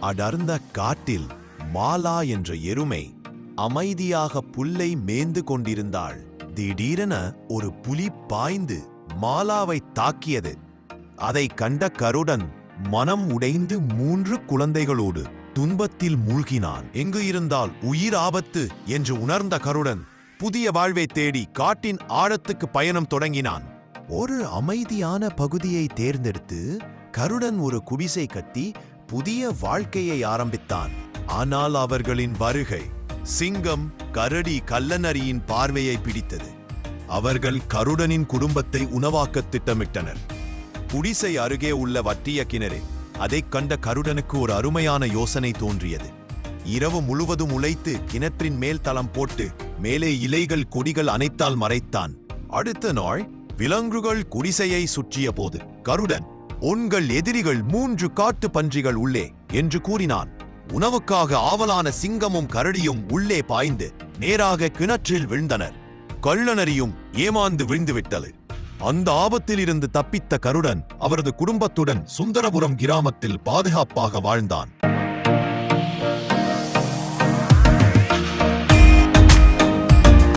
அடர்ந்த காட்டில் மாலா என்ற எருமை அமைதியாக புல்லை மேய்ந்து கொண்டிருந்தாள். திடீரென ஒரு புலி பாய்ந்து மாலாவை தாக்கியது. அதை கண்ட கருடன் மனம் உடைந்து மூன்று குழந்தைகளோடு துன்பத்தில் மூழ்கினான். எங்கு இருந்தால் உயிர் ஆபத்து? என்று உணர்ந்த கருடன் புதிய வாழ்வை தேடி காட்டின் ஆழத்துக்கு பயணம் தொடங்கினான். ஒரு அமைதியான பகுதியை தேர்ந்தெடுத்து கருடன் ஒரு குடிசை கட்டி புதிய வாழ்க்கையை ஆரம்பித்தான். ஆனால் அவர்களின் வருகை சிங்கம் கரடி கல்லநரியின் பார்வையை பிடித்தது. அவர்கள் கருடனின் குடும்பத்தை உணவாக்க திட்டமிட்டனர். குடிசை அருகே உள்ள வட்டிய கிணறு அதைக் கண்ட கருடனுக்கு ஒரு அருமையான யோசனை தோன்றியது. இரவு முழுவதும் உழைத்து கிணற்றின் மேல் தளம் போட்டு மேலே இலைகள் கொடிகள் அனைத்தால் மறைத்தான். அடுத்த நாள் விலங்குகள் குடிசையை சுற்றிய போது கருடன் உங்கள் எதிரிகள் மூன்று காட்டு பன்றிகள் உள்ளே என்று கூறினான். உணவுக்காக ஆவலான சிங்கமும் கரடியும் உள்ளே பாய்ந்து நேராக கிணற்றில் விழுந்தனர். கள்ளனரியும் ஏமாந்து விழுந்துவிட்டது. அந்த ஆபத்தில் இருந்து தப்பித்த கருடன் அவரது குடும்பத்துடன் சுந்தரபுரம் கிராமத்தில் பாதுகாப்பாக வாழ்ந்தான்.